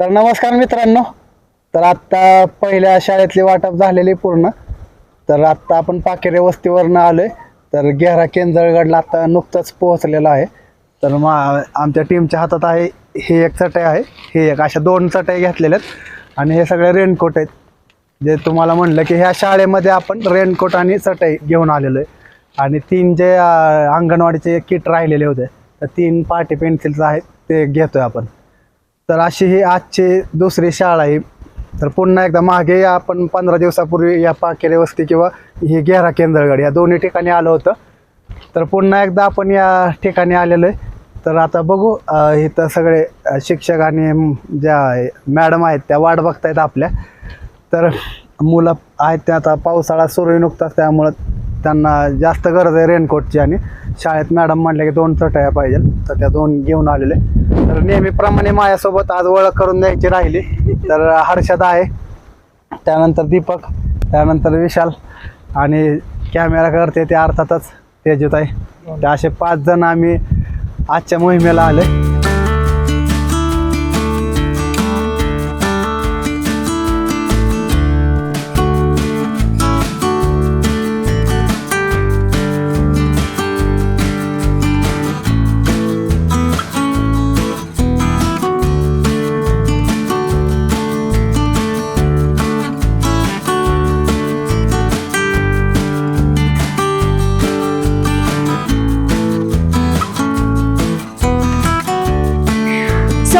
तर नमस्कार मित्रांनो. तर आत्ता पहिल्या शाळेतली वाटप झालेली पूर्ण. तर आत्ता आपण पाकेरे वस्तीवरनं आहे तर गेहरा केंजळगडला आता नुकतंच पोहोचलेलं आहे. तर मा आमच्या टीमच्या हातात आहे हे एक चटई आहे. हे एक अशा दोन चटई घेतलेल्या आहेत. आणि हे सगळे रेनकोट आहेत. जे तुम्हाला म्हणलं की ह्या शाळेमध्ये आपण रेनकोट आणि चटई घेऊन आलेलो आहे. आणि तीन जे अंगणवाडीचे किट राहिलेले होते. तर तीन पाटी पेन्सिलचं आहेत ते घेतो आहे आपण. तर अशी ही आजची दुसरी शाळा आहे. तर पुन्हा एकदा मागे आपण पंधरा दिवसापूर्वी या पाकेरे वस्ती किंवा हे गेहरा केंद्रगड या दोन्ही ठिकाणी आलं होतं. तर पुन्हा एकदा आपण या ठिकाणी आलेलो आहे. तर आता बघू इथं सगळे शिक्षक आणि ज्या मॅडम आहेत त्या वाट बघतायत आपल्या. तर मुलं आहेत ते आता पावसाळा सुरू आहे नुकताच त्यामुळं त्यांना जास्त गरज आहे रेनकोटची आणि शाळेत मॅडम म्हटलं की दोन चटया पाहिजे तर त्या दोन घेऊन आलेले. तर नेहमीप्रमाणे माझ्यासोबत आज ओळख करून द्यायची राहिली. तर हर्षद आहे. त्यानंतर दीपक त्यानंतर विशाल आणि कॅमेरा करते ते अर्थातच तेजूत आहे ते असे पाच जण आम्ही आजच्या मोहिमेला आले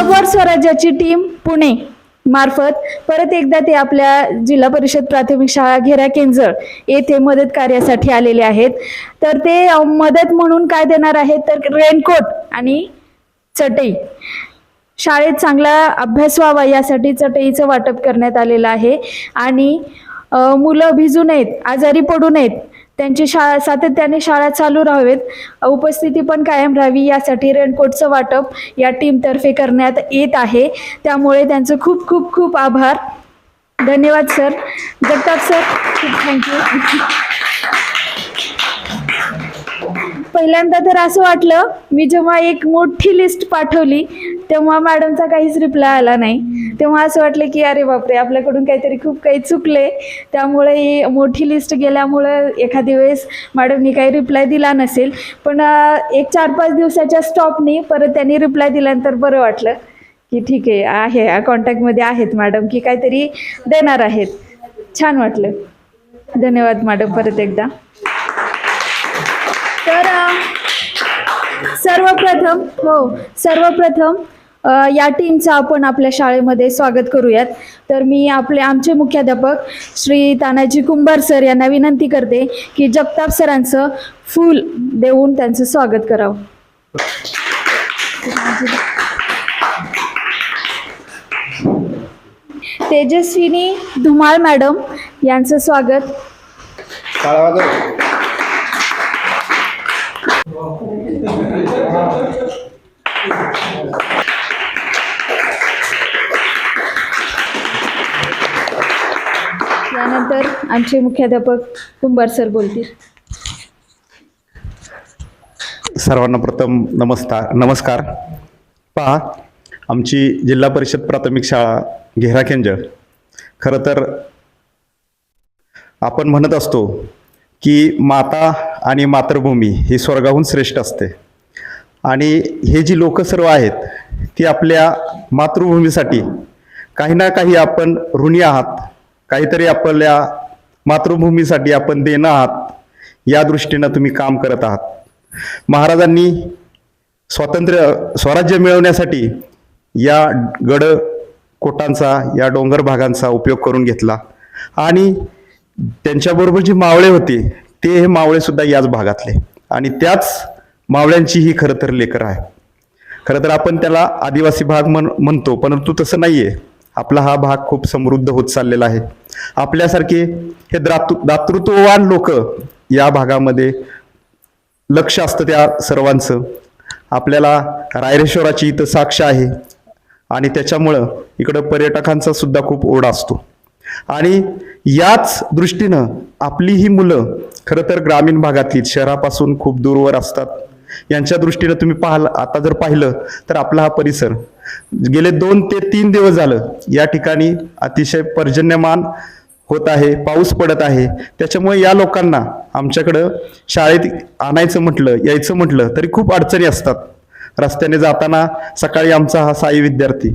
संवाद स्वराज्याची टीम पुणे मार्फत परत एकदा ते आपल्या जिल्हा परिषद प्राथमिक शाळा घेरा केंजळ येथे मदत कार्यासाठी आलेले आहेत. तर ते मदत म्हणून काय देणार आहेत? तर रेनकोट आणि चटई. शाळेत चांगला अभ्यास व्हावा यासाठी चटईचं वाटप करण्यात आलेलं आहे. आणि मुलं भिजू नयेत आजारी पडू नयेत त्यांची शाळा सातत्याने शाळा चालू राहावेत. उपस्थिती पण कायम राहावी यासाठी रेनकोटचं वाटप या टीमतर्फे करण्यात येत आहे. त्यामुळे त्यांचं खूप खूप खूप आभार. धन्यवाद सर. जगताप सर खूप थँक्यू पहिल्यांदा तर असं वाटलं मी जेव्हा एक मोठी लिस्ट पाठवली तेव्हा मॅडमचा काहीच रिप्लाय आला नाही. तेव्हा असं वाटलं की अरे बापरे आपल्याकडून काहीतरी खूप काही चुकले त्यामुळे ही मोठी लिस्ट गेल्यामुळं एखादी वेळेस मॅडमनी काही रिप्लाय दिला नसेल. पण एक चार पाच दिवसाच्या स्टॉपनी परत त्यांनी रिप्लाय दिल्यानंतर बरं वाटलं की ठीक आहे आहे कॉन्टॅक्टमध्ये आहेत मॅडम की काहीतरी देणार आहेत. छान वाटलं. धन्यवाद मॅडम परत एकदा. तर सर्वप्रथम हो सर्वप्रथम या टीमचं आपण आपल्या शाळेमध्ये स्वागत करूयात. तर मी आपले आमचे मुख्याध्यापक श्री तानाजी कुंभार सर यांना विनंती करते की जगताप सरांचं फूल देऊन त्यांचं स्वागत करावं. तेजस्विनी धुमाळ मॅडम यांचं स्वागत. आमचे मुख्याध्यापक कुंभार सर बोलतील. सर्वांना प्रथम नमस्कार नमस्कार. पहा आमची जिल्हा परिषद प्राथमिक शाळा घेरा केंजळ खरं तर आपण म्हणत असतो की माता आणि मातृभूमी ही स्वर्गाहून श्रेष्ठ असते. आणि हे जी लोक सर्व आहेत ती आपल्या मातृभूमीसाठी काही ना काही आपण ऋणी आहात. काहीतरी आपल्या मातृभूमीसाठी आपण देणं आहात या दृष्टीनं तुम्ही काम करत आहात. महाराजांनी स्वातंत्र्य स्वराज्य मिळवण्यासाठी या गड कोटांचा या डोंगर भागांचा उपयोग करून घेतला. आणि त्यांच्याबरोबर जी मावळे होते ते हे मावळेसुद्धा याच भागातले. आणि त्याच मावळ्यांची ही खरं तर लेकर आहे. खरं तर आपण त्याला आदिवासी भाग म्हण म्हणतो परंतु तसं नाही आहे आपला हा भाग खूप समृद्ध होत चाललेला आहे. आपल्यासारखे हे दातृ दातृत्ववान लोक या भागामध्ये लक्ष असतं त्या सर्वांचं. आपल्याला रायरेश्वराची इथं साक्ष आहे. आणि त्याच्यामुळं इकडं पर्यटकांचा सुद्धा खूप ओढ असतो. आणि याच दृष्टीनं आपली ही मुलं खरं तर ग्रामीण भागातली शहरापासून खूप दूरवर असतात. यांच्या दृष्टीनं तुम्ही पाहिलं आता जर पाहिलं तर आपला हा परिसर गेले दोन ते तीन दिवस झालं या ठिकाणी अतिशय पर्जन्यमान होत आहे पाऊस पडत आहे. त्याच्यामुळे या लोकांना आमच्याकडं शाळेत आणायचं म्हटलं यायचं म्हटलं तरी खूप अडचणी असतात. रस्त्याने जाताना सकाळी आमचा हा साई विद्यार्थी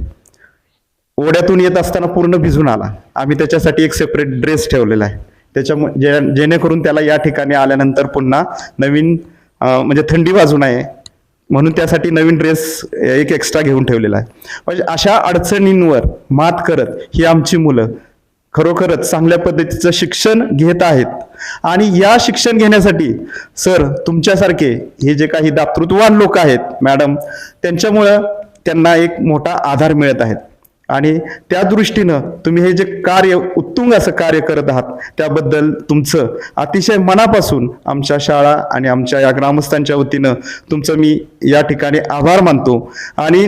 ओढ्यातून येत असताना पूर्ण भिजून आला. आम्ही त्याच्यासाठी एक सेपरेट ड्रेस ठेवलेला आहे. त्याच्यामुळे जे जेणेकरून त्याला या ठिकाणी आल्यानंतर पुन्हा नवीन म्हणजे थंडी वाजू नये. म्हणून त्यासाठी नवीन ड्रेस एक एक्स्ट्रा घेऊन ठेवलेला आहे. म्हणजे अशा अडचणींवर मात करत ही आमची मुलं खरोखरच चांगल्या पद्धतीचं शिक्षण घेत आहेत. आणि या शिक्षण घेण्यासाठी सर तुमच्यासारखे हे जे काही दातृत्ववान लोक आहेत मॅडम त्यांच्यामुळं त्यांना एक मोठा आधार मिळत आहेत आणि त्या दृष्टीनं तुम्ही हे जे कार्य उत्तुंग असं कार्य करत आहात त्याबद्दल तुमचं अतिशय मनापासून आमच्या शाळा आणि आमच्या या ग्रामस्थांच्या वतीनं तुमचं मी या ठिकाणी आभार मानतो. आणि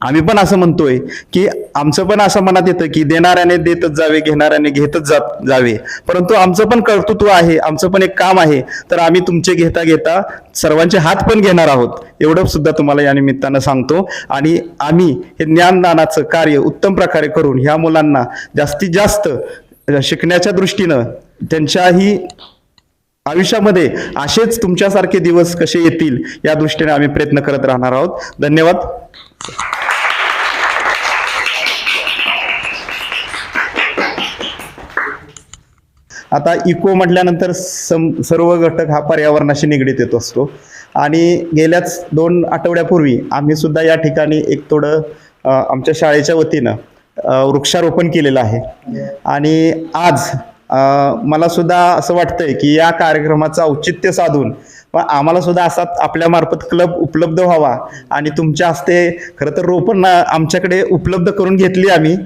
आम्ही पण असं म्हणतोय की आमचं पण असं मनात येतं की देणाऱ्याने देतच जावे घेणाऱ्याने घेतच जात जावे. परंतु आमचं पण कर्तृत्व आहे आमचं पण एक काम आहे. तर आम्ही तुमचे घेता घेता सर्वांचे हात पण घेणार आहोत. एवढं सुद्धा तुम्हाला या निमित्तानं सांगतो. आणि आम्ही हे ज्ञानदानाचं कार्य उत्तम प्रकारे करून ह्या मुलांना जास्तीत जास्त शिकण्याच्या दृष्टीनं त्यांच्याही आयुष्यामध्ये असेच तुमच्यासारखे दिवस कसे येतील या दृष्टीने आम्ही प्रयत्न करत राहणार आहोत. धन्यवाद. आता इको म्हटल्यानंतर सम सर्व घटक हा पर्यावरणाशी निगडीत येत असतो. आणि गेल्याच दोन आठवड्यापूर्वी आम्ही सुद्धा या ठिकाणी एक थोडं आमच्या शाळेच्या वतीनं वृक्षारोपण केलेलं आहे. आणि आज मला सुद्धा असं वाटतंय की या कार्यक्रमाचं औचित्य साधून आम्हाला सुद्धा असा आपल्या मार्फत क्लब उपलब्ध व्हावा. आणि तुमच्या हस्ते खरं तर रोपण आमच्याकडे उपलब्ध करून घेतली आम्ही.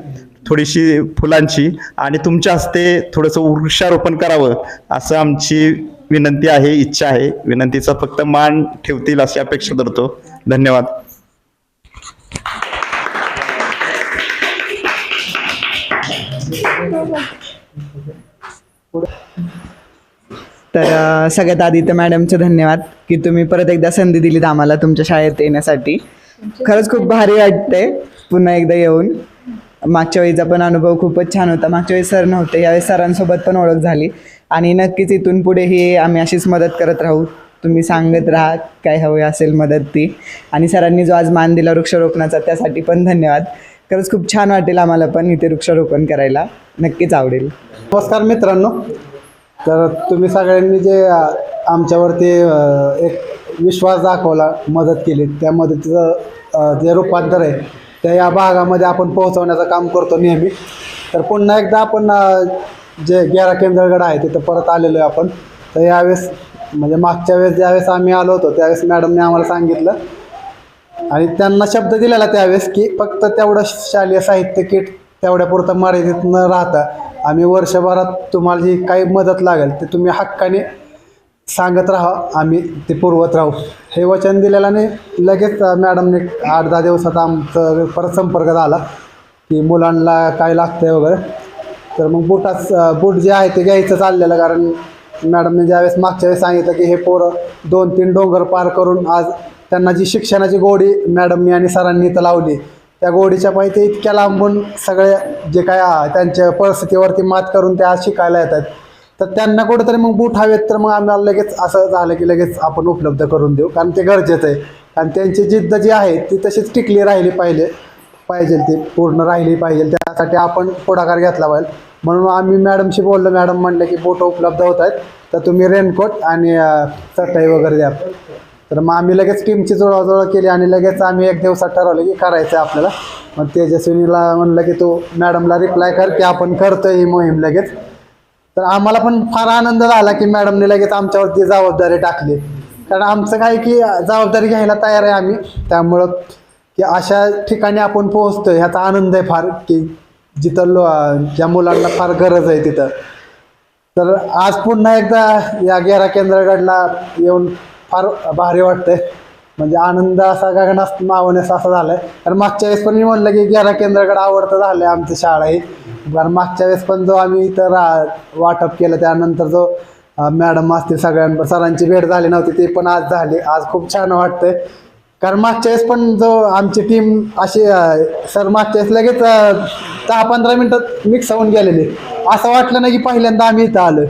थोडीशी फुलांची आणि तुमच्या हस्ते थोडंसं वृक्षारोपण करावं असं आमची विनंती आहे इच्छा आहे. विनंतीचा फक्त मान ठेवतील अशी अपेक्षा धरतो. धन्यवाद. तर सगळ्यात आधी तर मॅडमचे धन्यवाद की तुम्ही परत एकदा संधी दिलीत आम्हाला तुमच्या शाळेत येण्यासाठी. खरंच खूप भारी वाटतंय. पुन्हा एकदा येऊन. मागच्या वेळीचा पण अनुभव खूपच छान होता. मागच्या वेळी सर नव्हते यावेळी सरांसोबत पण ओळख झाली. आणि नक्कीच इथून पुढेही आम्ही अशीच मदत करत राहू. तुम्ही सांगत राहा काय हवी असेल मदत ती. आणि सरांनी जो आज मान दिला वृक्षारोपणाचा त्यासाठी पण धन्यवाद. खरंच खूप छान वाटेल आम्हाला पण इथे वृक्षारोपण करायला. नक्कीच आवडेल. नमस्कार मित्रांनो. तर तुम्ही सगळ्यांनी जे आमच्यावरती एक विश्वास दाखवला मदत केली त्या मदतीचं जे रूपांतर आहे त्या या भागामध्ये आपण पोहोचवण्याचं काम करतो नेहमी. तर पुन्हा एकदा आपण जे गेरा केंद्रगड आहे तिथं परत आलेलो आहे आपण. तर यावेळेस म्हणजे मागच्या वेळेस ज्यावेळेस आम्ही आलो होतो त्यावेळेस मॅडमने आम्हाला सांगितलं. आणि त्यांना शब्द दिलेला त्यावेळेस की फक्त तेवढं शालेय साहित्य किट तेवढ्यापुरतं मर्यादित न राहता आम्ही वर्षभरात तुम्हाला जी काही मदत लागेल ते तुम्ही हक्काने सांगत राहा आम्ही ते पुरवत राहू. हे वचन दिलेल्याने लगेच मॅडमने आठ दहा दिवसात आमचं परत संपर्क झाला की मुलांना काय लागतं आहे वगैरे. तर मग बुटाच बूट जे आहे ते घ्यायचं चाललेलं कारण मॅडमने ज्यावेळेस मागच्या वेळेस सांगितलं की हे पोरं दोन तीन डोंगर पार करून आज त्यांना जी शिक्षणाची गोडी मॅडमनी आणि सरांनी इथं लावली त्या गोडीच्या पायी ते इतक्या लांबून सगळे जे काय त्यांच्या परिस्थितीवरती मात करून ते आज शिकायला येतात. तर त्यांना कुठेतरी मग बूट हवेत तर मग आम्हाला लगेच असं झालं की लगेच आपण उपलब्ध करून देऊ. कारण ते गरजेचं आहे. आणि त्यांची जिद्द जी आहे ती तशीच टिकली राहिली पाहिजे पाहिजे ती पूर्ण राहिली पाहिजे. त्यासाठी आपण पुढाकार घेतला पाहिजे. म्हणून आम्ही मॅडमशी बोललो मॅडम म्हणलं की बोट उपलब्ध होत आहेत तर तुम्ही रेनकोट आणि अं, चटई वगैरे द्या. तर मग आम्ही लगेच टीमची जुळवाजुळव केली आणि लगेच आम्ही एक दिवसात ठरवलं की करायचं आहे आपल्याला. मग तेजस्विनीला म्हणलं की तू मॅडमला रिप्लाय कर की आपण करतो ही मोहीम लगेच. तर आम्हाला पण फार आनंद झाला की मॅडमने लगेच आमच्यावरती जबाबदारी टाकली. कारण आमचं काय की जबाबदारी घ्यायला तयार आहे आम्ही. त्यामुळं की अशा ठिकाणी आपण पोहोचतोय ह्याचा आनंद आहे फार की जिथं लो ज्या मुलांना फार गरज आहे तिथं. तर आज पुन्हा एकदा या गेरा केंद्रगडला येऊन फार भारी वाटतंय. म्हणजे आनंद असा गगनास मावण्यास असा झालाय. कारण मागच्या वेळेस पण मी म्हणलं की गेरा केंद्रगड आवडतं झालंय आमची शाळा ही कारण मागच्या वेळेस पण जो आम्ही इथं रा वाटप केलं त्यानंतर जो मॅडम असतील सगळ्यांवर सरांची भेट झाली नव्हती ते पण आज झाली. आज खूप छान वाटतंय. कारण मागच्या वेळेस पण जो आमची टीम अशी सर मागच्या वेळेस लगेच दहा पंधरा मिनटात मिक्स होऊन गेलेली. असं वाटलं नाही की पहिल्यांदा आम्ही इथं आलो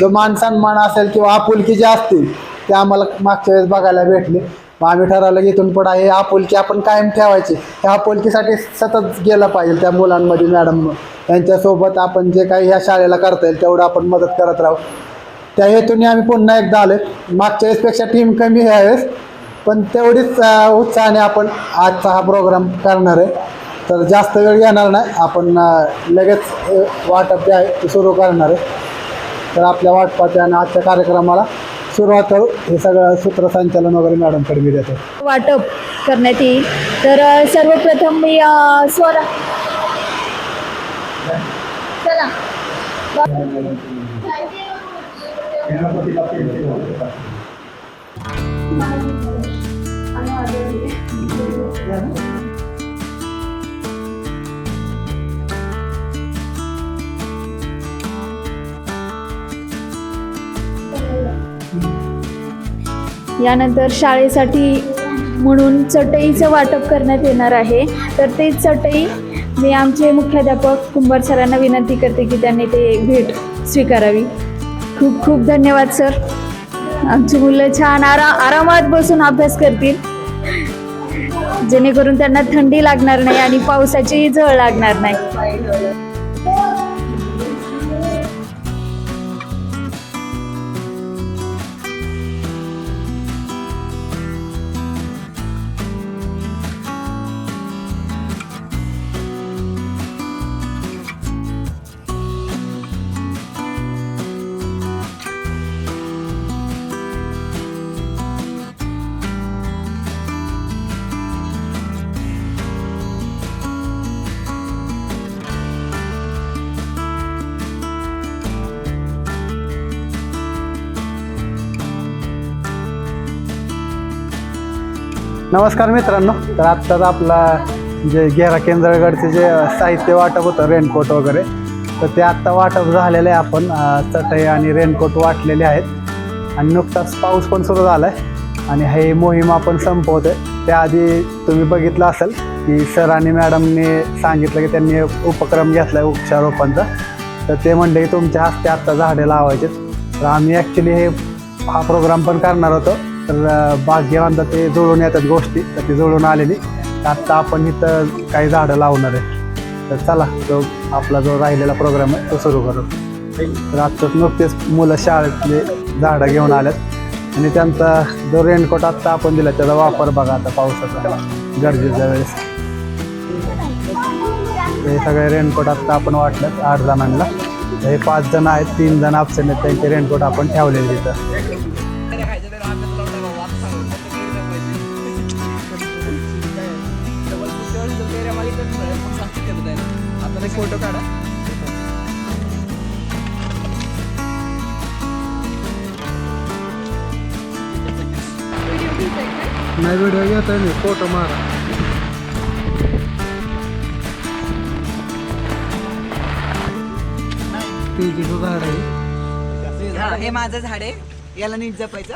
जो मान सन्मान असेल किंवा आपुलकी जे असतील ते आम्हाला मागच्या वेळेस बघायला भेटले. मग आम्ही ठरवलं की इथून पुढे हे आपुलकी आपण कायम ठेवायची. ह्या आपुलकीसाठी सतत गेलं पाहिजे त्या मुलांमध्ये मॅडम त्यांच्यासोबत आपण जे काही ह्या शाळेला करता येईल तेवढं आपण मदत करत राहू. त्या हेतूने आम्ही पुन्हा एकदा आलो मागच्या वेळेसपेक्षा टीम कमी आहे यावेळेस पण तेवढीच उत्साहाने आपण आजचा हा प्रोग्राम करणार आहे. तर जास्त वेळ घेणार नाही. आपण लगेच वाटप जे आहे ते सुरू करणार आहे. तर आपल्या वाटपाच्या आणि आजच्या कार्यक्रमाला सुरुवात करू. हे सगळं सूत्रसंचालन वगैरे मॅडमकडे मी देतो. वाटप करण्यात येईल. तर अ, सर्वप्रथम मी अ, स्वर चला. यानंतर शाळेसाठी म्हणून चटईचं वाटप करण्यात येणार आहे. तर ते चटई मी आमचे मुख्याध्यापक कुंभार सरांना विनंती करते की त्यांनी ते भेट स्वीकारावी. खूप खूप धन्यवाद सर. आमची मुलं छान आरा आरामात बसून अभ्यास करतील. जेणेकरून त्यांना थंडी लागणार नाही आणि पावसाची झळ लागणार नाही. नमस्कार मित्रांनो. तर आत्ताच आपला जे गेरा केंद्रगडचे जे साहित्य वाटप होतं रेनकोट वगैरे तर ते आत्ता वाटप झालेलं आहे आपण. चटई आणि रेनकोट वाटलेले आहेत. आणि नुकताच पाऊस पण सुरू झाला आहे आणि हे मोहीम आपण संपवतोय. त्याआधी तुम्ही बघितलं असेल की सर आणि मॅडमने सांगितलं की त्यांनी उपक्रम घेतला आहे वृक्षारोपणचा. तर ते म्हणले की तुमच्या हस्ते आत्ता झाडे लावायचे तर आम्ही ॲक्च्युली हे हा प्रोग्राम पण करणार होतो. तर अं, भाग्यवंत ते जुळून येतात गोष्टी तर ती जुळून आलेली. आत्ता आपण इथं काही झाडं लावणार आहे. तर चला तो आपला जो राहिलेला प्रोग्राम आहे तो सुरू करू. तर आत्ताच नुकतेच मुलं शाळेतले झाडं घेऊन आल्यात. आणि त्यांचा जो रेनकोट आत्ता आपण दिला त्याचा वापर बघा आता पावसाचा. गरजेच्या वेळेस. हे सगळे रेनकोट आत्ता आपण वाटलं आठ जणांना. हे पाच जण आहेत तीन जण आपसेंट आहेत त्यांचे रेनकोट आपण ठेवलेले तिथं फोटो काढा. नाही व्हिडिओ घेतोय मी. फोटो मारा. तेजीचं झाड आहे. हे माझं झाड आहे. याला नीट जपायचं.